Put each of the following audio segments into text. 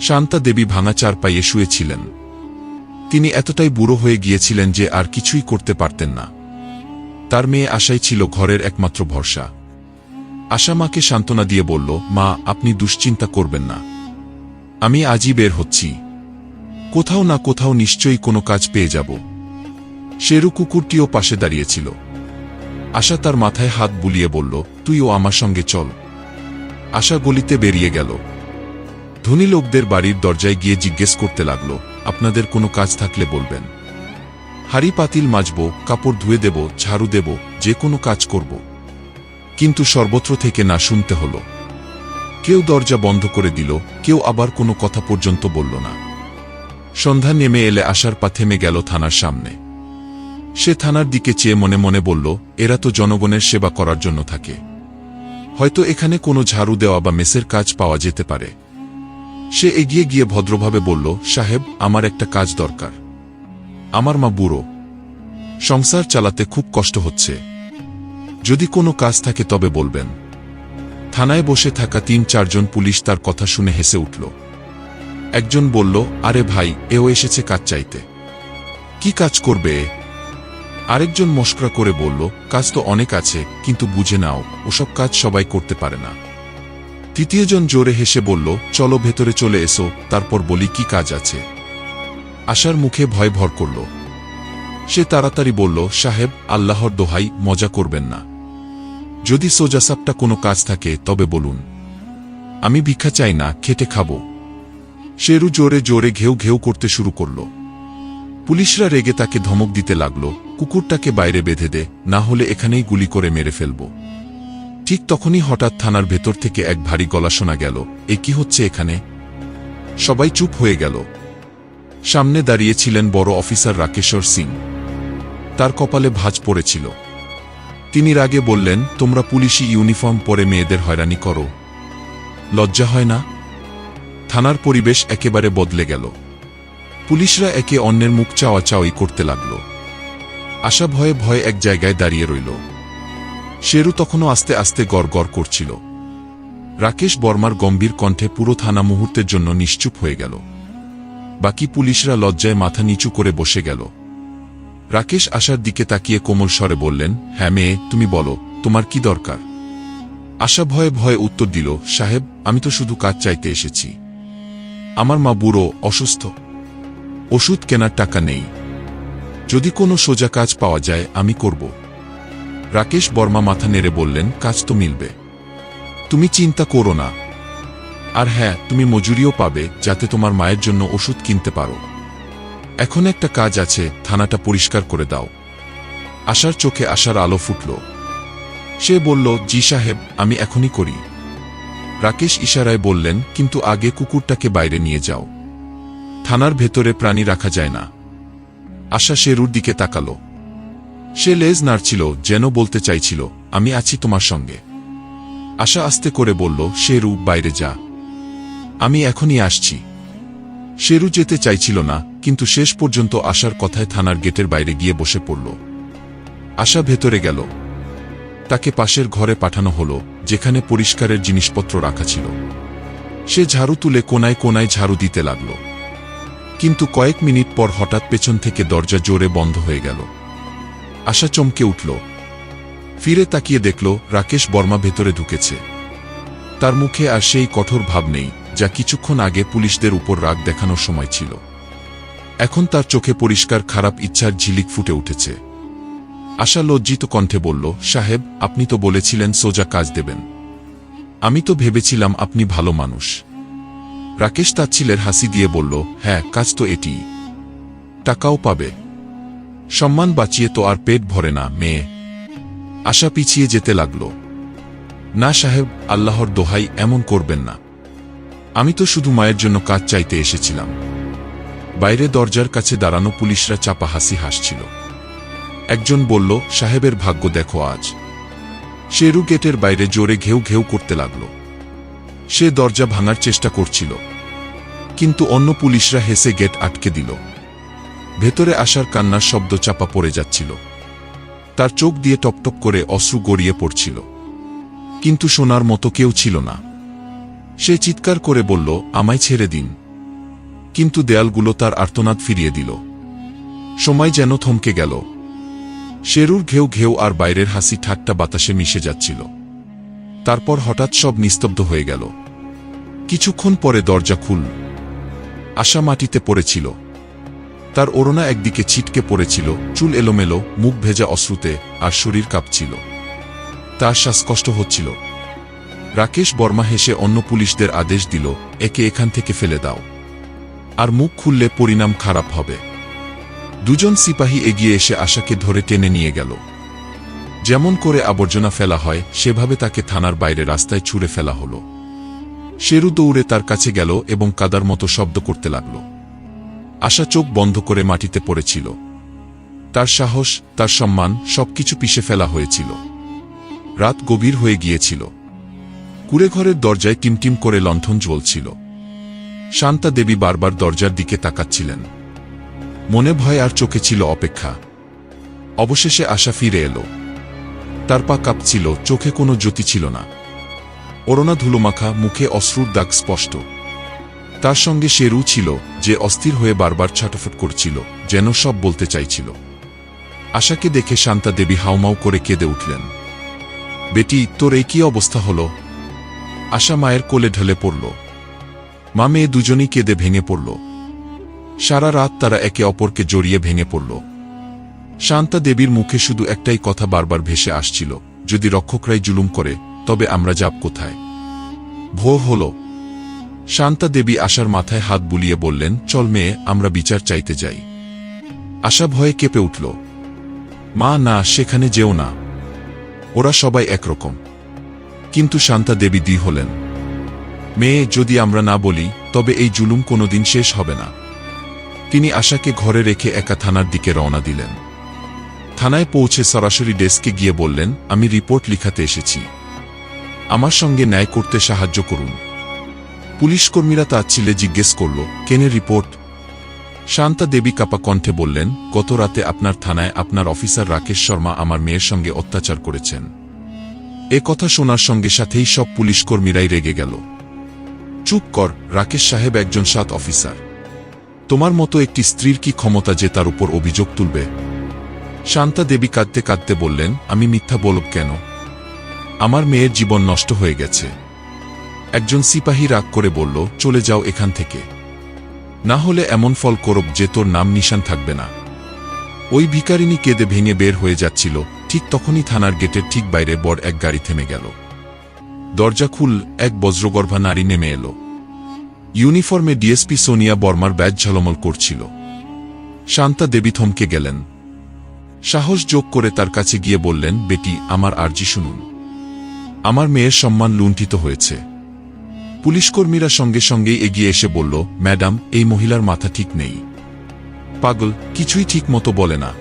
শান্তা দেবী ভাঙা চার পাইয়ে শুয়েছিলেন। তিনি এতটাই বুড়ো হয়ে গিয়েছিলেন যে আর কিছুই করতে পারতেন না। তার মেয়ে আশাই ছিল ঘরের একমাত্র ভরসা। আশা মাকে সান্ত্বনা দিয়ে বলল, মা, আপনি দুশ্চিন্তা করবেন না। আমি আজই বের হচ্ছি। কোথাও না কোথাও নিশ্চয়ই কোনো কাজ পেয়ে যাব। শেরু কুকুরটিও পাশে দাঁড়িয়েছিল। আশা তার মাথায় হাত বুলিয়ে বলল, তুইও আমার সঙ্গে চল। আশা গলিতে বেরিয়ে গেল। ধনী লোকদের বাড়ির দরজায় গিয়ে জিজ্ঞেস করতে লাগল, আপনাদের কোনো কাজ থাকলে বলবেন। হাড়ি পাতিল মাজব, কাপড় ধুয়ে দেব, ঝাড়ু দেব, যে কোনো কাজ করব। কিন্তু সর্বত্র থেকে না শুনতে হল। কেউ দরজা বন্ধ করে দিল, কেউ আবার কোনো কথা পর্যন্ত বলল না। সন্ধ্যা নেমে এলে আসার পা থেমে গেল থানার সামনে। সে থানার দিকে চেয়ে মনে মনে বলল, এরা তো জনগণের সেবা করার জন্য থাকে। হয়তো এখানে কোনো ঝাড়ু দেওয়া বা মেসের কাজ পাওয়া যেতে পারে। সে এগিয়ে গিয়ে ভদ্রভাবে বলল, সাহেব, আমার একটা কাজ দরকার। আমার মা বুড়ো। সংসার চালাতে খুব কষ্ট হচ্ছে। যদি কোনো কাজ থাকে তবে বলবেন। থানায় বসে থাকা তিন চারজন পুলিশ তার কথা শুনে হেসে উঠল। একজন বলল, আরে ভাই, এও এসেছে কাজ চাইতে। কি কাজ করবে? আরেকজন মস্করা করে বলল, কাজ তো অনেক আছে, কিন্তু বুঝে নাও, ওসব কাজ সবাই করতে পারে না। তৃতীয়জন জোরে হেসে বলল, চলো ভেতরে চলে এসো, তারপর বলি কি কাজ আছে। আশার মুখে ভয় ভর করল। সে তাড়াতাড়ি বলল, সাহেব, আল্লাহর দোহাই, মজা করবেন না। যদি সোজাসাপটা কোনো কাজ থাকে, তবে বলুন। আমি ভিক্ষা চাই না, খেটে খাব। শেরু জোরে জোরে ঘেউ ঘেউ করতে শুরু করল। পুলিশরা রেগে তাকে ধমক দিতে লাগল, কুকুরটাকে বাইরে বেঁধে দে, না হলে এখানেই গুলি করে মেরে ফেলব। ঠিক তখনই হঠাৎ থানার ভেতর থেকে এক ভারী গলা শোনা গেল, এ কি হচ্ছে এখানে? সবাই চুপ হয়ে গেল। সামনে দাঁড়িয়েছিলেন বড় অফিসার রাকেশ্বর সিং। তার কপালে ভাঁজ পড়েছিল। তিনি রাগে বললেন, তোমরা পুলিশি ইউনিফর্ম পরে মেয়েদের হয়রানি করো। লজ্জা হয় না? থানার পরিবেশ একেবারে বদলে গেল। পুলিশরা একে অন্যের মুখ চাওয়া চাওয়ি করতে লাগল। আশা ভয়ে ভয়ে এক জায়গায় দাঁড়িয়ে রইল। শেরু তখনও আস্তে আস্তে গড় করছিল। রাকেশ বর্মার গম্ভীর কণ্ঠে পুরো থানা মুহূর্তের জন্য নিশ্চুপ হয়ে গেল। বাকি পুলিশরা লজ্জায় মাথা নিচু করে বসে গেল। রাকেশ আশার দিকে তাকিয়ে কোমল স্বরে বললেন হ্যাঁ মেয়ে, তুমি বলো, তোমার কি দরকার? আশা ভয়ে ভয়ে উত্তর দিল, সাহেব, আমি তো শুধু কাজ চাইতে এসেছি। আমার মা বুড়ো, অসুস্থ। ওষুধ কেনার টাকা নেই। যদি কোনো সোজা কাজ পাওয়া যায়, আমি করব। রাকেশ বর্মা মাথা নেড়ে বললেন, কাজ তো মিলবে। তুমি চিন্তা করো না। আর হ্যাঁ তুমি মজুরিও পাবে, যাতে তোমার মায়ের জন্য ওষুধ কিনতে পারো। এখন একটা কাজ আছে, থানাটা পরিষ্কার করে দাও। আশার চোখে আশার আলো ফুটল। সে বলল, জি সাহেব, আমি এখনই করি। রাকেশ ইশারায় বললেন, কিন্তু আগে কুকুরটাকে বাইরে নিয়ে যাও। থানার ভেতরে প্রাণী রাখা যায় না। আশা শেরুর দিকে তাকালো। সে লেজ নাড়ছিল, যেন বলতে চাইছিল, আমি আছি তোমার সঙ্গে। আশা আস্তে করে বলল শেরু বাইরে যা। আমি এখনই আসছি। শেরু যেতে চাইছিল না, কিন্তু শেষ পর্যন্ত আশার কথায় থানার গেটের বাইরে গিয়ে বসে পড়ল। আশা ভেতরে গেল। তাকে পাশের ঘরে পাঠানো হলো, যেখানে পরিষ্কারের জিনিসপত্র রাখা ছিল। সে ঝাড়ু তুলে কোনায় কোনায় ঝাড়ু দিতে লাগল। কিন্তু কয়েক মিনিট পর হঠাৎ পেছন থেকে দরজা জোরে বন্ধ হয়ে গেল। আশা চমকে উঠল। ফিরে তাকিয়ে দেখল, রাকেশ বর্মা ভেতরে ঢুকেছে। তার মুখে আর সেই কঠোর ভাব নেই, যা কিছুক্ষণ আগে পুলিশদের উপর রাগ দেখানোর সময় ছিল। এখন তার চোখে পরিষ্কার খারাপ ইচ্ছার ঝিলিক ফুটে উঠেছে। আশা লজ্জিত কণ্ঠে বলল, সাহেব, আপনি তো বলেছিলেন সোজা কাজ দেবেন। আমি তো ভেবেছিলাম আপনি ভালো মানুষ। রাকেশ তাচ্ছিলের হাসি দিয়ে বলল হ্যাঁ কাজ তো এটি টাকাও পাবে। সম্মান বাঁচিয়ে তো আর পেট ভরে না, মেয়ে। আশা পিছিয়ে যেতে লাগল। না সাহেব, আল্লাহর দোহাই এমন করবেন না। আমি তো শুধু মায়ের জন্য কাজ চাইতে এসেছিলাম। বাইরে দরজার কাছে দাঁড়ানো পুলিশরা চাপা হাসি হাসছিল। একজন বলল, সাহেবের ভাগ্য দেখো আজ। শেরু গেটের বাইরে জোরে ঘেউ ঘেউ করতে লাগল। সে দরজা ভাঙার চেষ্টা করছিল। কিন্তু অন্য পুলিশরা হেসে গেট আটকে দিল। ভেতরে আসার কান্নার শব্দ চাপা পড়ে যাচ্ছিল। তার চোখ দিয়ে টপটপ করে অশ্রু গড়িয়ে পড়ছিল। কিন্তু শোনার মতো কেউ ছিল না। সে চিৎকার করে বলল, আমায় ছেড়ে দিন। কিন্তু দেয়ালগুলো তার আর্তনাদ ফিরিয়ে দিল। সময় যেন থমকে গেল। শেরুর ঘেউ ঘেউ আর বাইরের হাসি ঠাট্টা বাতাসে মিশে যাচ্ছিল। তারপর হঠাৎ সব নিস্তব্ধ হয়ে গেল। কিছুক্ষণ পরে দরজা খুল। আশা মাটিতে পড়েছিল। তার ওড়না একদিকে ছিটকে পড়েছিল, চুল এলোমেলো, মুখ ভেজা অশ্রুতে, আর শরীর কাঁপছিল। তার শ্বাসকষ্ট হচ্ছিল। রাকেশ বর্মা হেসে অন্য পুলিশদের আদেশ দিল, একে এখান থেকে ফেলে দাও। আর মুখ খুললে পরিণাম খারাপ হবে। দুজন সিপাহী এগিয়ে এসে আশাকে ধরে টেনে নিয়ে গেল। যেমন করে আবর্জনা ফেলা হয়, সেভাবে তাকে থানার বাইরে রাস্তায় ছুঁড়ে ফেলা হলো। শেরু দৌড়ে তার কাছে গেল এবং কাদার মতো শব্দ করতে লাগল। আশা চোখ বন্ধ করে মাটিতে পড়েছিল। তার সাহস, তার সম্মান সবকিছু পিষে ফেলা হয়েছিল। রাত গভীর হয়ে গিয়েছিল। কুড়েঘরের দরজায় টিমটিম করে লণ্ঠন জ্বলছিল। শান্তা দেবী বারবার দরজার দিকে তাকাচ্ছিলেন। মনে ভয় আর চোখে ছিল অপেক্ষা। অবশেষে আশা ফিরে এলো। তার পা কাঁপছিল, চোখে কোনো জ্যোতি ছিল না। ওরনা ধুলোমাখা, মুখে অশ্রুর দাগ স্পষ্ট। তার সঙ্গে সে রু ছিল, যে অস্থির হয়ে বারবার ছাটাফট করছিল, যেন সব বলতে চাইছিল। আশাকে দেখে শান্তা দেবী হাউমাউ করে কেঁদে উঠলেন। বেটি, তোর এই কি অবস্থা হল? আশা মায়ের কোলে ঢলে পড়ল। মা মেয়ে দুজনই কেঁদে ভেঙে পড়ল। সারা রাত তারা একে অপরকে জড়িয়ে ভেঙে পড়ল। শান্তা দেবীর মুখে শুধু একটাই কথা বারবার ভেসে আসছিল, যদি রক্ষকরাই জুলুম করে, তবে আমরা যাব কোথায়? ভো হল শান্তা দেবী আশার মাথায় হাত বুলিয়ে বললেন, চল মেয়ে, আমরা বিচার চাইতে যাই। আশা ভয়ে কেঁপে উঠল, মা, না, সেখানে যেও না। ওরা সবাই একরকম। কিন্তু শান্তা দেবী দি হলেন, মেয়ে, যদি আমরা না বলি, তবে এই জুলুম কোনোদিন শেষ হবে না। তিনি আশাকে ঘরে রেখে একা থানার দিকে রওনা দিলেন। থানায় পৌঁছে সরাসরি ডেস্কে গিয়ে বললেন, আমি রিপোর্ট লিখাতে এসেছি। আমার সঙ্গে ন্যায় করতে সাহায্য করুন। পুলিশ কর্মীরা তাচ্ছিলে জিজ্ঞেস করল কেনে রিপোর্ট? শান্তা দেবী কাপা কণ্ঠে বললেন, গত রাতে আপনার থানায় আপনার অফিসার রাকেশ শর্মা আমার মেয়ের সঙ্গে অত্যাচার করেছেন। এ কথা শোনার সঙ্গে সাথেই সব পুলিশকর্মীরাই রেগে গেল। চুপ কর, রাকেশ সাহেব একজন সাত অফিসার। তোমার মতো একটি স্ত্রীর কি ক্ষমতা যে তার উপর অভিযোগ তুলবে? শান্তা দেবী কাঁদতে কাঁদতে বললেন, আমি মিথ্যা বলব কেন? আমার মেয়ের জীবন নষ্ট হয়ে গেছে। একজন সিপাহী রাগ করে বলল, চলে যাও এখান থেকে। না হলে এমন ফল করব যে তোর নাম নিশান থাকবে না। ওই ভিকারিনী কেঁদে ভেঙে বের হয়ে যাচ্ছিল। ঠিক তখনই থানার গেটের ঠিক বাইরে বড় এক গাড়ি থেমে গেল। দরজা খুল এক বজ্রগর্ভা নারী নেমে এলো। ইউনিফর্মে ডিএসপি সোনিয়া বর্মার ব্যাজ ঝলমল করছিল। শান্তা দেবী থমকে গেলেন। সাহস যোগ করে তার কাছে গিয়ে বললেন, বেটি, আমার আর্জি শুনুন। আমার মেয়ের সম্মান লুণ্ঠিত হয়েছে। পুলিশকর্মীরা সঙ্গে সঙ্গেই এগিয়ে এসে বলল, ম্যাডাম, এই মহিলার মাথা ঠিক নেই। পাগল, কিছুই ঠিক মতো বলে না।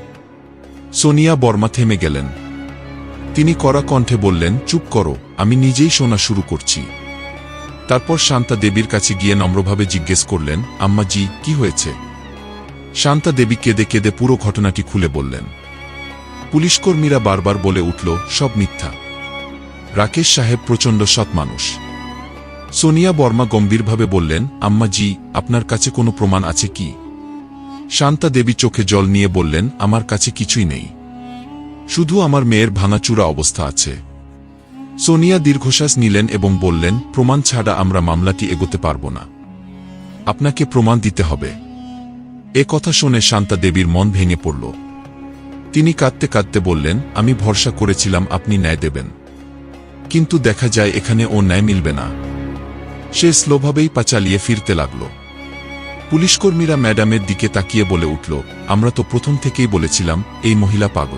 সোনিয়া বর্মা থেমে গেলেন। তিনি কড়া কণ্ঠে বললেন, চুপ করো, আমি নিজেই শোনা শুরু করছি। তারপর শান্তা দেবীর কাছে গিয়ে নম্রভাবে জিজ্ঞেস করলেন, আম্মা জি, কি হয়েছে? শান্তা দেবী কেঁদে কেঁদে পুরো ঘটনাটি খুলে বললেন। পুলিশকর্মীরা বারবার বলে উঠল, সব মিথ্যা। রাকেশ সাহেব প্রচণ্ড সৎ মানুষ। সোনিয়া বর্মা গম্ভীরভাবে বললেন, আম্মা জি, আপনার কাছে কোনো প্রমাণ আছে কি? শান্তা দেবী চোখে জল নিয়ে বললেন, আমার কাছে কিছুই নেই। শুধু আমার মেয়ের ভাঙাচুরা অবস্থা আছে। সোনিয়া দীর্ঘশ্বাস নিলেন এবং বললেন, প্রমাণ ছাড়া আমরা মামলাটি এগোতে পারব না। আপনাকে প্রমাণ দিতে হবে। এ কথা শুনে শান্তা দেবীর মন ভেঙে পড়ল। তিনি কাঁদতে কাঁদতে বললেন, আমি ভরসা করেছিলাম আপনি ন্যায় দেবেন। কিন্তু দেখা যায় এখানে ও ন্যায় মিলবে না। সে স্লোভাবেই পা চালিয়ে ফিরতে লাগল। পুলিশকর্মীরা ম্যাডামের দিকে তাকিয়ে বলে উঠল, আমরা তো প্রথম থেকেই বলেছিলাম, এই মহিলা পাগল।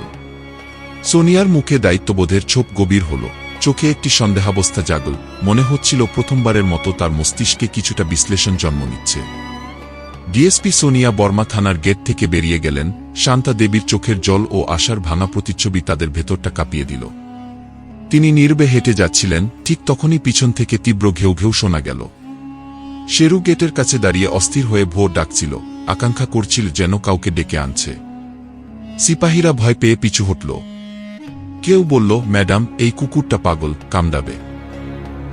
সোনিয়ার মুখে দায়িত্ববোধের ছোপ গভীর হল। চোখে একটি সন্দেহাবস্থা জাগল। মনে হচ্ছিল প্রথমবারের মতো তার মস্তিষ্কে কিছুটা বিশ্লেষণ জন্ম নিচ্ছে। ডিএসপি সোনিয়া বর্মা থানার গেট থেকে বেরিয়ে গেলেন। শান্তা দেবীর চোখের জল ও আশার ভাঙা প্রতিচ্ছবি তাদের ভেতরটা কাঁপিয়ে দিল। তিনি নির্বে হেঁটে যাচ্ছিলেন, ঠিক তখনই পিছন থেকে তীব্র ঘেউ ঘেউ শোনা গেল। শেরু গেটের কাছে দাঁড়িয়ে অস্থির হয়ে ভোর ডাকছিল, আকাঙ্ক্ষা করছিল যেন কাউকে ডেকে আনছে। সিপাহীরা ভয় পেয়ে পিছু হটল। কেউ বলল, ম্যাডাম, এই কুকুরটা পাগল, কামড়াবে।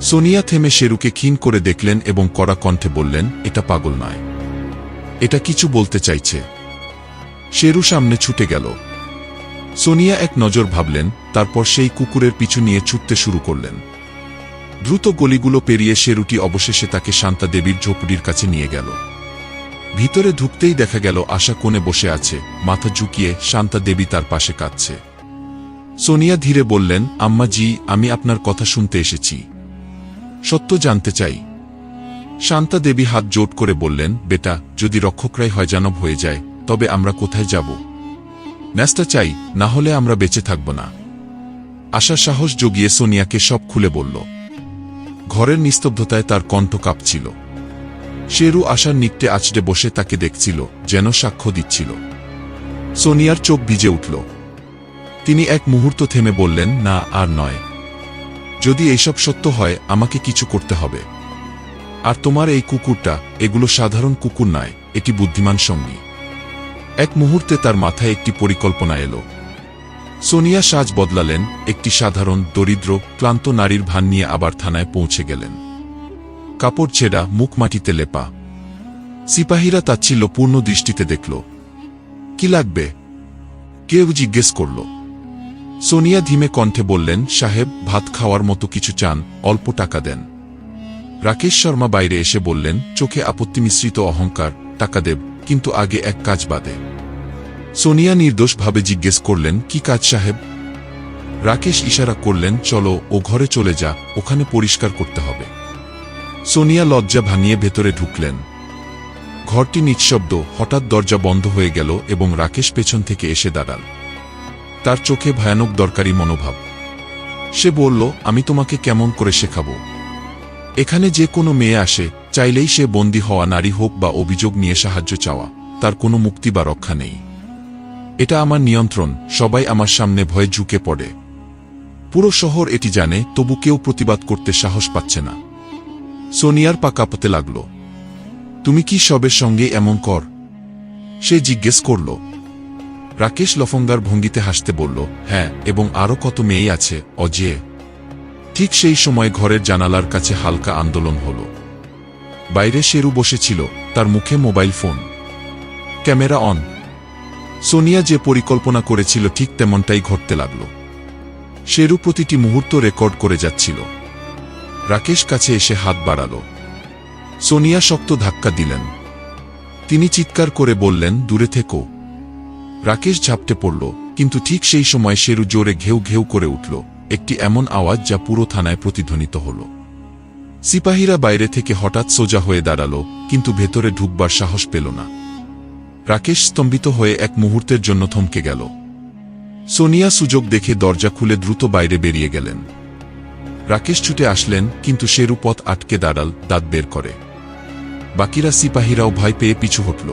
সোনিয়া থেমে শেরুকে ক্ষীণ করে দেখলেন এবং কড়া কণ্ঠে বললেন, এটা পাগল নয়। এটা কিছু বলতে চাইছে। শেরু সামনে ছুটে গেল। সোনিয়া এক নজর ভাবলেন, তারপর সেই কুকুরের পিছু নিয়ে ছুটতে শুরু করলেন। দ্রুত গলিগুলো পেরিয়ে সে রুটি অবশেষে তাকে শান্তা দেবীর ঝোপড়ির কাছে নিয়ে গেল। ভিতরে ঢুকতেই দেখা গেল আশা কোণে বসে আছে, মাথা ঝুঁকিয়ে শান্তা দেবী তার পাশে কাঁদছে। সোনিয়া ধীরে বললেন আম্মা জি আমি আপনার কথা শুনতে এসেছি। সত্য জানতে চাই। শান্তা দেবী হাত জোট করে বললেন, বেটা, যদি রক্ষকরাই হয় জানব হয়ে যায়, তবে আমরা কোথায় যাব? ন্যাস্তা চাই, না হলে আমরা বেঁচে থাকব না। আশা সাহস জগিয়ে সোনিয়াকে সব খুলে বলল। ঘরের নিস্তব্ধতায় তার কণ্ঠ কাঁপছিল। শেরু আশার নিকটে আছড়ে বসে তাকে দেখছিল, যেন সাক্ষ্য দিচ্ছিল। সোনিয়ার চোখ ভিজে উঠল। তিনি এক মুহূর্ত থেমে বললেন, না, আর নয়। যদি এইসব সত্য হয়, আমাকে কিছু করতে হবে। আর তোমার এই কুকুরটা, এগুলো সাধারণ কুকুর নয়, এটি বুদ্ধিমান সঙ্গী। এক মুহূর্তে তার মাথায় একটি পরিকল্পনা এলো। সোনিয়া সাজ বদলালেন, একটি সাধারণ, দরিদ্র, ক্লান্ত নারীর ভান নিয়ে আবার থানায় পৌঁছে গেলেন। কাপড় ছেঁড়া, মুখ মাটিতে লেপা। সিপাহীরা তাচ্ছিল্য পূর্ণ দৃষ্টিতে দেখল। কি লাগবে? কেউ জিজ্ঞেস করল। সোনিয়া ধীমে কণ্ঠে বললেন, সাহেব, ভাত খাওয়ার মতো কিছু চান, অল্প টাকা দেন। রাকেশ শর্মা বাইরে এসে বললেন, চোখে আপত্তি মিশ্রিত অহংকার, টাকা দেব। কিন্তু আগে এক কাজ বাদে। সোনিয়া নির্দোষভাবে জিজ্ঞেস করলেন, কি কাজ সাহেব? রাকেশ ইশারা করলেন, চলো, ও ঘরে চলে যা, ওখানে পরিষ্কার করতে হবে। সোনিয়া লজ্জা ভাঙিয়ে ভেতরে ঢুকলেন। ঘরটি নিঃশব্দ, হঠাৎ দরজা বন্ধ হয়ে গেল এবং রাকেশ পেছন থেকে এসে দাঁড়াল। তার চোখে ভয়ানক দরকারি মনোভাব। সে বলল, আমি তোমাকে কেমন করে শেখাবো? এখানে যে কোনো মেয়ে আসে চাইলেই সে বন্দী হওয়া নারী হোক বা অভিযোগ নিয়ে সাহায্য চাওয়া, তার কোনো মুক্তি বা রক্ষা নেই। এটা আমার নিয়ন্ত্রণ, সবাই আমার সামনে ভয়ে ঝুঁকে পড়ে। পুরো শহর এটি জানে, তবু কেউ প্রতিবাদ করতে সাহস পাচ্ছে না। সোনিয়ার পা কাঁপতে লাগল। তুমি কি সবের সঙ্গে এমন কর? সে জিজ্ঞেস করল। রাকেশ লফঙ্গার ভঙ্গিতে হাসতে বলল হ্যাঁ এবং আরও কত মেয়ে আছে, অজে। ঠিক সেই সময় ঘরের জানালার কাছে হালকা আন্দোলন হল। বাইরে শেরু বসেছিল, তার মুখে mobile phone. Camera on. Sonia যে পরিকল্পনা করেছিল ঠিক তেমনটাই ঘটতে লাগল। শেরু প্রতিটি মুহূর্ত রেকর্ড করে যাচ্ছিল। রাকেশ কাছে এসে হাত বাড়াল। সোনিয়া শক্ত ধাক্কা দিলেন। তিনি চিৎকার করে বললেন, দূরে থেকো। রাকেশ ঝাপটে পড়ল, কিন্তু ঠিক সেই সময় শেরু জোরে ঘেউ ঘেউ করে উঠল। একটি এমন আওয়াজ যা পুরো থানায় প্রতিধ্বনিত হল। সিপাহীরা বাইরে থেকে হঠাৎ সোজা হয়ে দাঁড়াল, কিন্তু ভেতরে ঢুকবার সাহস পেল না। রাকেশ স্তম্ভিত হয়ে এক মুহূর্তের জন্য থমকে গেল। সোনিয়া সুযোগ দেখে দরজা খুলে দ্রুত বাইরে বেরিয়ে গেলেন। রাকেশ ছুটে আসলেন, কিন্তু শেরু পথ আটকে দাঁড়াল, দাঁত বের করে। বাকিরা সিপাহীরাও ভয় পেয়ে পিছু হটল।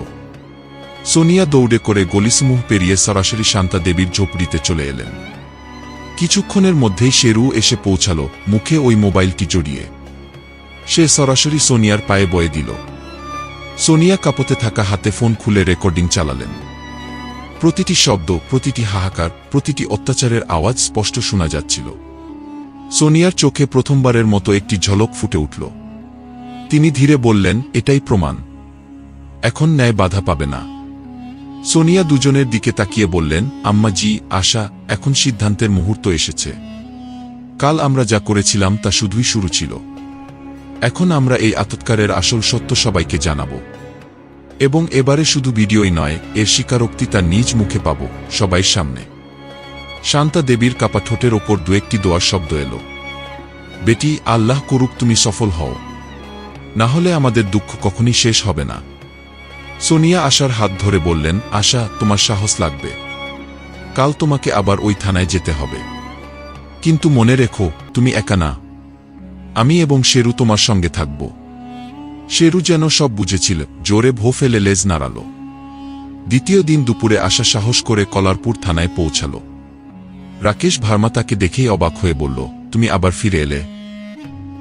সোনিয়া দৌড়ে করে গলিসমূহ পেরিয়ে সরাসরি শান্তা দেবীর ঝোপড়িতে চলে এলেন। কিছুক্ষণের মধ্যেই শেরু এসে পৌঁছাল, মুখে ওই মোবাইলটি জড়িয়ে। সে সরাসরি সোনিয়ার পায়ে বয়ে দিল। সোনিয়া কাপতে থাকা হাতে ফোন খুলে রেকর্ডিং চালালেন। প্রতিটি শব্দ, প্রতিটি হাহাকার, প্রতিটি অত্যাচারের আওয়াজ স্পষ্ট শোনা যাচ্ছিল। সোনিয়ার চোখে প্রথমবারের মতো একটি ঝলক ফুটে উঠল। তিনি ধীরে বললেন, এটাই প্রমাণ। এখন ন্যায় বাধা পাবে না। সোনিয়া দুজনের দিকে তাকিয়ে বললেন আম্মা জি আশা, এখন সিদ্ধান্তের মুহূর্ত এসেছে। কাল আমরা যা করেছিলাম তা শুধুই শুরু ছিল। এখন আমরা এই আতৎকারের আসল সত্য সবাইকে জানাব। এবং এবারে শুধু ভিডিওই নয়, এর স্বীকারোক্তি তার নিজ মুখে পাব, সবাই সামনে। শান্তা দেবীর কাপা ঠোঁটের ওপর দু একটি দোয়ার শব্দ এলো। বেটি, আল্লাহ করুক তুমি সফল হও। না হলে আমাদের দুঃখ কখনই শেষ হবে না। সোনিয়া আশার হাত ধরে বললেন, আশা, তোমার সাহস লাগবে। কাল তোমাকে আবার ওই থানায় যেতে হবে। কিন্তু মনে রেখো, তুমি একা না। আমি এবং শেরু তোমার সঙ্গে থাকব। শেরু যেন সব বুঝেছিল, জোরে ভো ফেলে লেজ নাড়াল। দ্বিতীয় দিন দুপুরে আশা সাহস করে কলারপুর থানায় পৌঁছাল। রাকেশ ভার্মা তাকে দেখেই অবাক হয়ে বলল, তুমি আবার ফিরে এলে?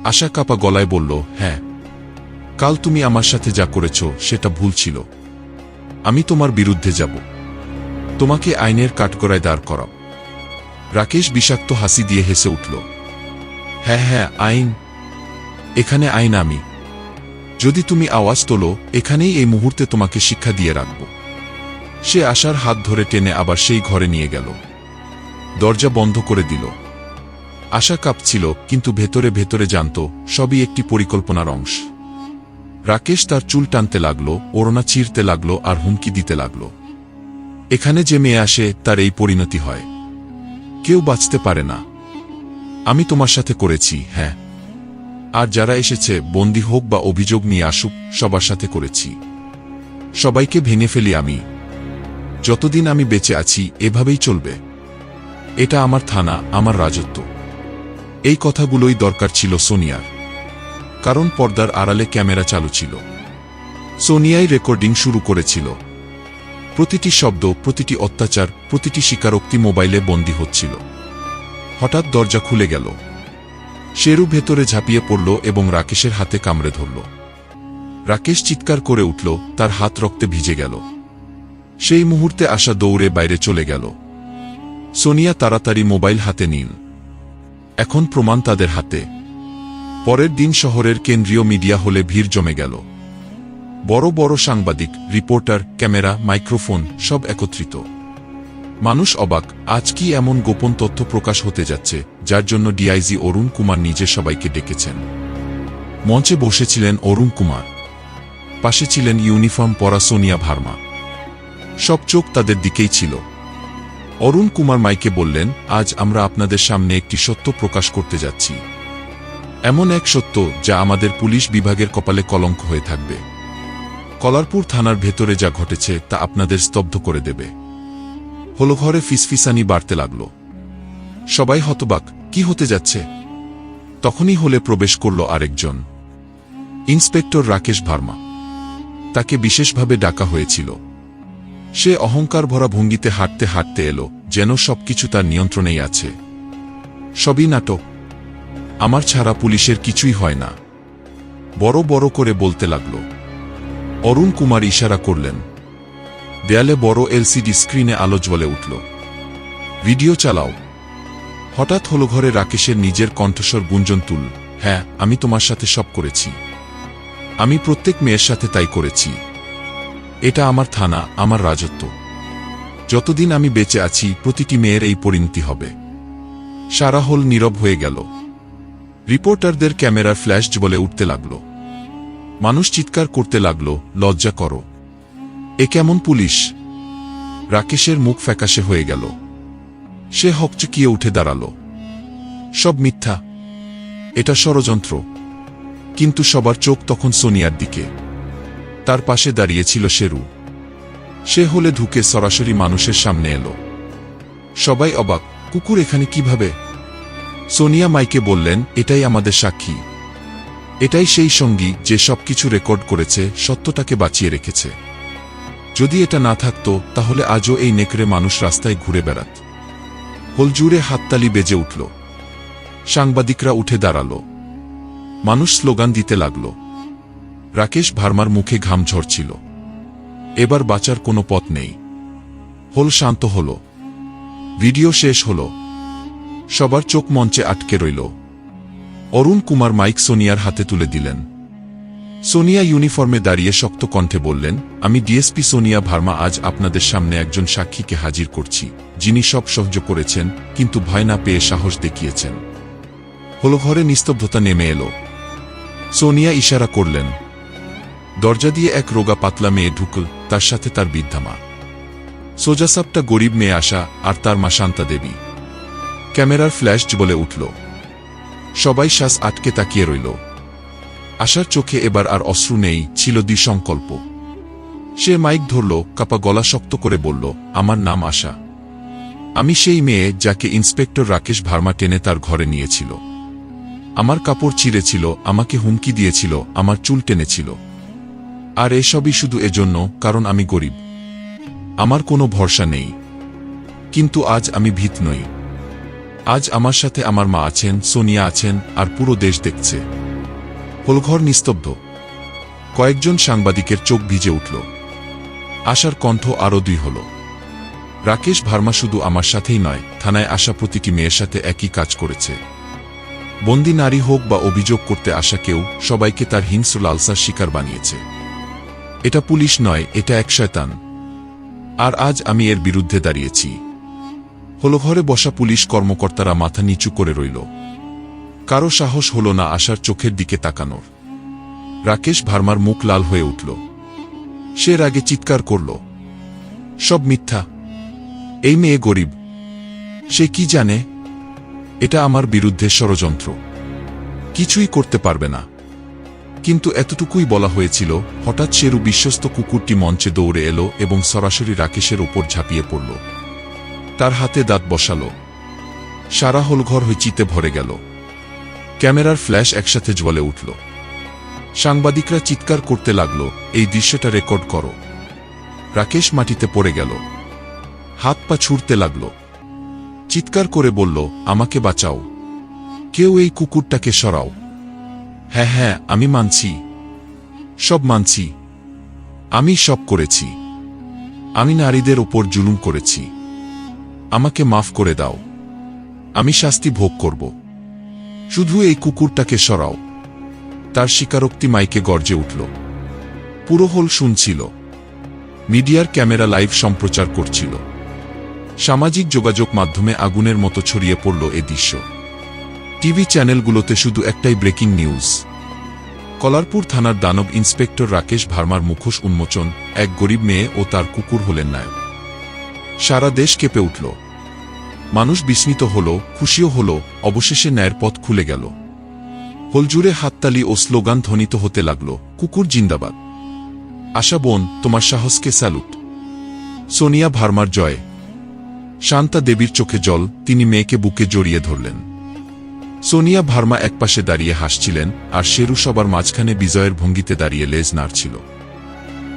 আশা কাপা গলায় বলল হ্যাঁ। কাল তুমি আমার সাথে যা করেছ, সেটা ভুল ছিল। আমি তোমার বিরুদ্ধে যাব। তোমাকে আইনের কাঠগড়ায় দাঁড় করাব রাকেশ বিষাক্ত হাসি দিয়ে হেসে উঠল হ্যাঁ হ্যাঁ আইন এখানে আইন আমি। যদি তুমি আওয়াজ তোলো, এখানেই এই মুহূর্তে তোমাকে শিক্ষা দিয়ে রাখব। সে আশার হাত ধরে টেনে আবার সেই ঘরে নিয়ে গেল। দরজা বন্ধ করে দিল। আশা কাঁপছিল, কিন্তু ভেতরে ভেতরে জানত, সবই একটি পরিকল্পনার অংশ। রাকেশ তার চুল টানতে লাগল, ওড়না চিরতে লাগল আর হুমকি দিতে লাগল। এখানে যে মেয়ে আসে, তার এই পরিণতি হয়। কেউ বাঁচতে পারে না। আমি তোমার সাথে করেছি হ্যাঁ। আর যারা এসেছে, বন্দী হোক বা অভিযোগ নিয়ে আসুক, সবার সাথে করেছি। সবাইকে ভেঙে ফেলি আমি। যতদিন আমি বেঁচে আছি, এভাবেই চলবে। এটা আমার থানা, আমার রাজত্ব। এই কথাগুলোই দরকার ছিল সোনিয়ার। কারণ পর্দার আড়ালে ক্যামেরা চালু ছিল। সোনিয়াই রেকর্ডিং শুরু করেছিল। প্রতিটি শব্দ, প্রতিটি অত্যাচার, প্রতিটি স্বীকারোক্তি মোবাইলে বন্দী হচ্ছিল। হঠাৎ দরজা খুলে গেল। শেরু ভেতরে ঝাঁপিয়ে পড়ল এবং রাকেশের হাতে কামড়ে ধরল। রাকেশ চিৎকার করে উঠল, তার হাত রক্তে ভিজে গেল। সেই মুহূর্তে আশা দৌড়ে বাইরে চলে গেল। সোনিয়া তাড়াতাড়ি মোবাইল হাতে নিন। এখন প্রমাণ তাদের হাতে। পরের দিন শহরের কেন্দ্রীয় মিডিয়া হলে ভিড় জমে গেল। বড় বড় সাংবাদিক, রিপোর্টার, ক্যামেরা, মাইক্রোফোন সব একত্রিত। মানুষ অবাক, আজ কি এমন গোপন তথ্য প্রকাশ হতে যাচ্ছে, যার জন্য ডিআইজি অরুণ কুমার নিজে সবাইকে ডেকেছেন। মঞ্চে বসেছিলেন অরুণ কুমার। পাশে ছিলেন ইউনিফর্ম পরা সোনিয়া ভার্মা। সব চোখ তাদের দিকেই ছিল। অরুণ কুমার মাইকে বললেন, আজ আমরা আপনাদের সামনে একটি সত্য প্রকাশ করতে যাচ্ছি। এমন এক সত্য যা আমাদের পুলিশ বিভাগের কপালে কলঙ্ক হয়ে থাকবে। কলারপুর থানার ভেতরে যা ঘটেছে তা আপনাদের স্তব্ধ করে দেবে। হলো ঘরে ফিসফিসানি বাড়তে লাগল। সবাই হতবাক, কি হতে যাচ্ছে? তখনই হলে প্রবেশ করল আরেকজন। ইন্সপেক্টর রাকেশ ভার্মা। তাকে বিশেষভাবে ডাকা হয়েছিল। সে অহংকার ভরা ভঙ্গিতে হাঁটতে হাঁটতে এলো, যেন সবকিছু তার নিয়ন্ত্রণেই আছে। সবই নাটক। আমার ছাড়া পুলিশের কিছুই হয় না। বড় বড় করে বলতে লাগল। অরুণ কুমার ইশারা করলেন দেয়ালে বড় এলসিডি স্ক্রিনে আলো জ্বলে উঠল। ভিডিও চালাও। হঠাৎ হলো ঘরে রাকেশের নিজের কণ্ঠস্বর গুঞ্জন তুল হ্যাঁ আমি তোমার সাথে সব করেছি। আমি প্রত্যেক মেয়ের সাথে তাই করেছি। এটা আমার থানা, আমার রাজত্ব। যতদিন আমি বেঁচে আছি, প্রতিটি মেয়ের এই পরিণতি হবে। সারা হল নীরব হয়ে গেল। রিপোর্টারদের ক্যামেরার ফ্ল্যাশ বলে উঠতে লাগল। মানুষ চিৎকার করতে লাগল, লজ্জা করো। এ কেমন পুলিশ? রাকেশের মুখ ফ্যাকাশে হয়ে গেল। সে হকচকিয়ে উঠে দাঁড়াল। সব মিথ্যা। এটা ষড়যন্ত্র। কিন্তু সবার চোখ তখন সোনিয়ার দিকে। তার পাশে দাঁড়িয়েছিল শেরু। সে হলে ঢুকে সরাসরি মানুষের সামনে এলো। সবাই অবাক, কুকুর এখানে কীভাবে? সোনিয়া মাইকে বললেন, এটাই আমাদের সাক্ষী। এটাই সেই সঙ্গী যে সবকিছু রেকর্ড করেছে, সত্যটাকে বাঁচিয়ে রেখেছে। যদি এটা না থাকত, তাহলে আজও এই নেকড়ে মানুষ রাস্তায় ঘুরে বেড়াত। হোলজুড়ে হাততালি বেজে উঠল। সাংবাদিকরা উঠে দাঁড়াল। মানুষ স্লোগান দিতে লাগল। রাকেশ ভার্মার মুখে ঘাম ঝরছিল। এবার বাঁচার কোনো পথ নেই। হোল শান্ত হল। ভিডিও শেষ হল। সবার চোখ মঞ্চে আটকে রইল। অরুণ কুমার মাইক সোনিয়ার হাতে তুলে দিলেন। সোনিয়া ইউনিফর্মে দাঁড়িয়ে শক্ত কণ্ঠে বললেন, আমি ডিএসপি সোনিয়া ভার্মা, আজ আপনাদের সামনে একজন সাক্ষীকে হাজির করছি, যিনি সব সহ্য করেছেন, কিন্তু ভয় না পেয়ে সাহস দেখিয়েছেন। হলো ঘরে নিস্তব্ধতা নেমে এলো। সোনিয়া ইশারা করলেন, দরজা দিয়ে এক রোগা পাতলা মেয়ে ঢুকল, তার সাথে তার বৃদ্ধা মা। সোজাসাপটা গরিব মেয়ে আসা আর তার মা শান্তা দেবী। ক্যামেরার ফ্ল্যাশ বলে উঠল। সবাই শ্বাস আটকে তাকিয়ে রইল। আশার চোখে এবার আর অশ্রু নেই, ছিল দ্বিসংকল্প। সে মাইক ধরল, কাপা গলা শক্ত করে বলল, আমার নাম আশা। আমি সেই মেয়ে যাকে ইন্সপেক্টর রাকেশ ভার্মা টেনে তার ঘরে নিয়েছিল। আমার কাপড় ছিঁড়েছিল, আমাকে হুমকি দিয়েছিল, আমার চুল টেনেছিল। আর এসবই শুধু এজন্য, কারণ আমি গরিব। আমার কোনো ভরসা নেই। কিন্তু আজ আমি ভীত নই। আজ আমার সাথে আমার মা আছেন, সোনিয়া আছেন, আর পুরো দেশ দেখছে। হোলঘর নিস্তব্ধ। কয়েকজন সাংবাদিকের চোখ ভিজে উঠল। আশার কণ্ঠ আরও দুই হল। রাকেশ ভার্মা শুধু আমার সাথেই নয়, থানায় আসা প্রতিটি মেয়ের সাথে একই কাজ করেছে। বন্দি নারী হোক বা অভিযোগ করতে আসা কেউ, সবাইকে তার হিংস্র লালসার শিকার বানিয়েছে। এটা পুলিশ নয়, এটা এক শয়তান। আর আজ আমি এর বিরুদ্ধে দাঁড়িয়েছি। হলো ঘরে বসা পুলিশ কর্মকর্তারা মাথা নিচু করে রইল। কারও সাহস হল না আশার চোখের দিকে তাকানোর। রাকেশ ভার্মার মুখ লাল হয়ে উঠল। সে রাগে চিৎকার করল। সব মিথ্যা। এই মেয়ে গরিব। সে কি জানে? এটা আমার বিরুদ্ধে ষড়যন্ত্র। কিছুই করতে পারবে না। কিন্তু এতটুকুই বলা হয়েছিল, হঠাৎ শেরু বিশ্বস্ত কুকুরটি মঞ্চে দৌড়ে এলো এবং সরাসরি রাকেশের ওপর ঝাঁপিয়ে পড়ল। তার হাতে দাঁত বসালো। সারা হলঘর হয়ে চিতে ভরে গেল। ক্যামেরার ফ্ল্যাশ একসাথে জ্বলে উঠল। সাংবাদিকরা চিৎকার করতে লাগল, এই দৃশ্যটা রেকর্ড করো। রাকেশ মাটিতে পড়ে গেল। হাত পা ছুটতে লাগল। চিৎকার করে বলল, আমাকে বাঁচাও। কেউ এই কুকুরটাকে সরাও। হ্যাঁ হ্যাঁ আমি মানছি। সব মানছি। আমি সব করেছি। আমি নারীদের ওপর জুলুম করেছি। আমাকে মাফ করে দাও। আমি শাস্তি ভোগ করব। শুধু এই কুকুরটাকে সরাও। তার স্বীকারোক্তি মাইকে গর্জে উঠল। পুরো হল শুনছিল। মিডিয়ার ক্যামেরা লাইভ সম্প্রচার করছিল। সামাজিক যোগাযোগ মাধ্যমে আগুনের মতো ছড়িয়ে পড়ল এ দৃশ্য। টিভি চ্যানেলগুলোতে শুধু একটাই ব্রেকিং নিউজ। কলারপুর থানার দানব ইন্সপেক্টর রাকেশ ভার্মার মুখোশ উন্মোচন, এক গরিব মেয়ে ও তার কুকুর হলেন নায়ক। সারা দেশ কেঁপে উঠল। মানুষ বিস্মিত হল, খুশিও হল, অবশেষে ন্যায়ের পথ খুলে গেল। হোলজুড়ে হাততালি ও স্লোগান ধ্বনিত হতে লাগল, কুকুর জিন্দাবাদ। আশা বোন, তোমার সাহসকে স্যালুট। সোনিয়া ভার্মার জয়। শান্তা দেবীর চোখে জল, তিনি মেয়েকে বুকে জড়িয়ে ধরলেন। সোনিয়া ভার্মা একপাশে দাঁড়িয়ে হাসছিলেন, আর শেরু সবার মাঝখানে বিজয়ের ভঙ্গিতে দাঁড়িয়ে লেজ নাড়ছিল।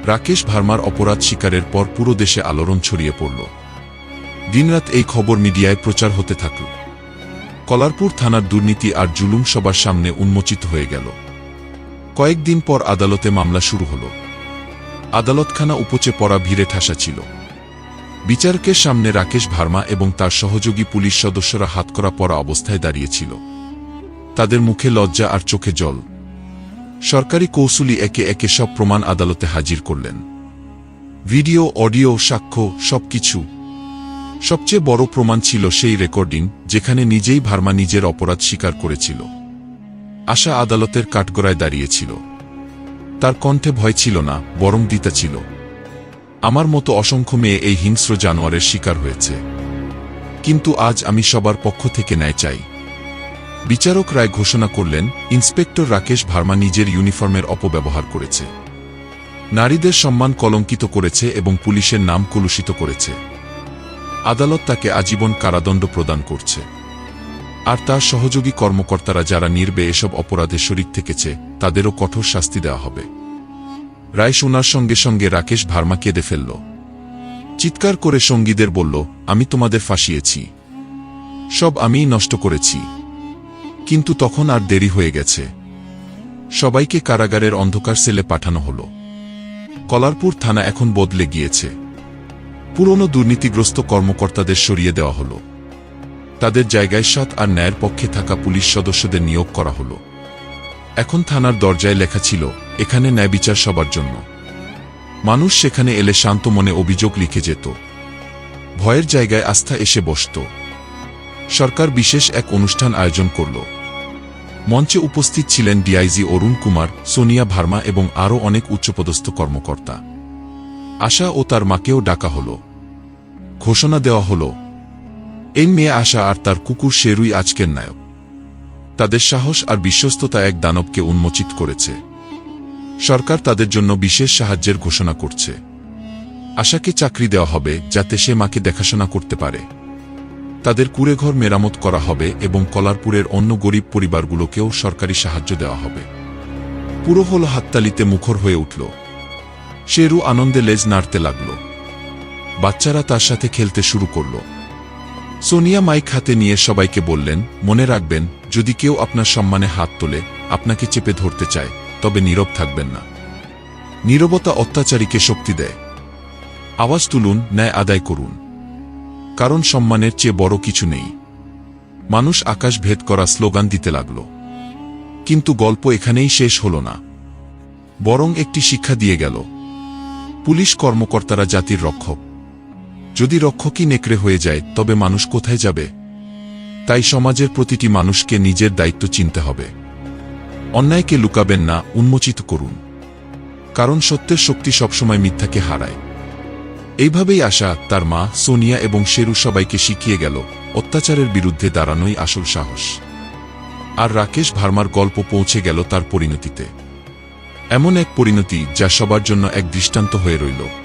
রাকেশ ভার্মার অপরাধ শিকারের পর পুরো দেশে আলোড়ন ছড়িয়ে পড়ল। দিনরাত এই খবর মিডিয়ায় প্রচার হতে থাকল। কলারপুর থানার দুর্নীতি আর জুলুম সবার সামনে উন্মোচিত হয়ে গেল। কয়েকদিন পর আদালতে মামলা শুরু হল। আদালতখানা উপচে পড়া ভিড়ে ঠাসা ছিল। বিচারকের সামনে রাকেশ ভার্মা এবং তার সহযোগী পুলিশ সদস্যরা হাতকড়া পরা অবস্থায় দাঁড়িয়েছিল তাদের মুখে লজ্জা আর চোখে জল। সরকারি কৌশলী একে একে সব প্রমাণ আদালতে হাজির করলেন। ভিডিও, অডিও, সাক্ষ্য, সবকিছু সবচেয়ে বড় প্রমাণ ছিল সেই রেকর্ডিং, যেখানে নিজেই ভার্মা নিজের অপরাধ স্বীকার করেছিল। আশা আদালতের কাঠগড়ায় দাঁড়িয়েছিল। তার কণ্ঠে ভয় ছিল না, বরং দিতা ছিল। আমার মতো অসংখ্য মেয়ে এই হিংস্র জানোয়ারের শিকার হয়েছে। কিন্তু আজ আমি সবার পক্ষ থেকে ন্যায় চাই। বিচারক রায় ঘোষণা করলেন, ইন্সপেক্টর রাকেশ ভার্মা নিজের ইউনিফর্মের অপব্যবহার করেছে। নারীদের সম্মান কলঙ্কিত করেছে এবং পুলিশের নাম কলুষিত করেছে। আদালত তাকে আজীবন কারাদণ্ড প্রদান করছে। আর তার সহযোগী কর্মকর্তারা যারা নির্বে এসব অপরাধে শরিক থেকেছে, তাদেরও কঠোর শাস্তি দেওয়া হবে। রায় শোনার সঙ্গে সঙ্গে রাকেশ ভার্মা কেঁদে ফেলল। চিৎকার করে সঙ্গীদের বলল, আমি তোমাদের ফাঁসিয়েছি। সব আমিই নষ্ট করেছি। কিন্তু তখন আর দেরি হয়ে গেছে। সবাইকে কারাগারের অন্ধকার সেলে পাঠানো হল। কলারপুর থানা এখন বদলে গিয়েছে। পুরনো দুর্নীতিগ্রস্ত কর্মকর্তাদের সরিয়ে দেওয়া হল। তাদের জায়গায় সৎ আর ন্যায়ের পক্ষে থাকা পুলিশ সদস্যদের নিয়োগ করা হল। এখন থানার দরজায় লেখা ছিল, এখানে ন্যায় বিচার সবার জন্য। মানুষ সেখানে এলে শান্ত মনে অভিযোগ লিখে যেত। ভয়ের জায়গায় আস্থা এসে বসত। সরকার বিশেষ এক অনুষ্ঠান আয়োজন করল। মঞ্চে উপস্থিত ছিলেন ডিআইজি অরুণ কুমার, সোনিয়া ভার্মা এবং আরও অনেক উচ্চপদস্থ কর্মকর্তা। আশা ও তার মাকেও ডাকা হল। ঘোষণা দেওয়া হল, এই মেয়ে আশা আর তার কুকুর শেরুই আজকের নায়ক। তাদের সাহস আর বিশ্বস্ততা এক দানবকে উন্মোচিত করেছে। সরকার তাদের জন্য বিশেষ সাহায্যের ঘোষণা করছে। আশাকে চাকরি দেওয়া হবে যাতে সে মাকে দেখাশোনা করতে পারে। তাদের কুড়েঘর মেরামত করা হবে এবং কলারপুরের অন্য গরিব পরিবারগুলোকেও সরকারি সাহায্য দেওয়া হবে। পুরো হল হাততালিতে মুখর হয়ে উঠল। শেরু আনন্দে লেজ নাড়তে লাগল। বাচ্চারা তার সাথে খেলতে শুরু করল। সোনিয়া মাইক হাতে নিয়ে সবাইকে বললেন, মনে রাখবেন, যদি কেউ আপনার সম্মানে হাত তোলে, আপনাকে চেপে ধরতে চায়, তবে নীরব থাকবেন না। নীরবতা অত্যাচারীকে শক্তি দেয়। আওয়াজ তুলুন, ন্যায় আদায় করুন। কারণ সম্মানের চেয়ে বড় কিছু নেই। মানুষ আকাশ ভেদ করা স্লোগান দিতে লাগল। কিন্তু গল্প এখানেই শেষ হল না। বরং একটি শিক্ষা দিয়ে গেল। পুলিশ কর্মকর্তারা জাতির রক্ষক। যদি রক্ষকই নেকড়ে হয়ে যায়, তবে মানুষ কোথায় যাবে? তাই সমাজের প্রতিটি মানুষকে নিজের দায়িত্ব চিনতে হবে। অন্যায়কে লুকাবেন না, উন্মোচিত করুন। কারণ সত্যের শক্তি সবসময় মিথ্যাকে হারায়। এইভাবেই আশা, তার মা, সোনিয়া এবং শেরু সবাইকে শিখিয়ে গেল, অত্যাচারের বিরুদ্ধে দাঁড়ানোই আসল সাহস। আর রাকেশ ভার্মার গল্প পৌঁছে গেল তার পরিণতিতে। এমন এক পরিণতি যা সবার জন্য এক দৃষ্টান্ত হয়ে রইল।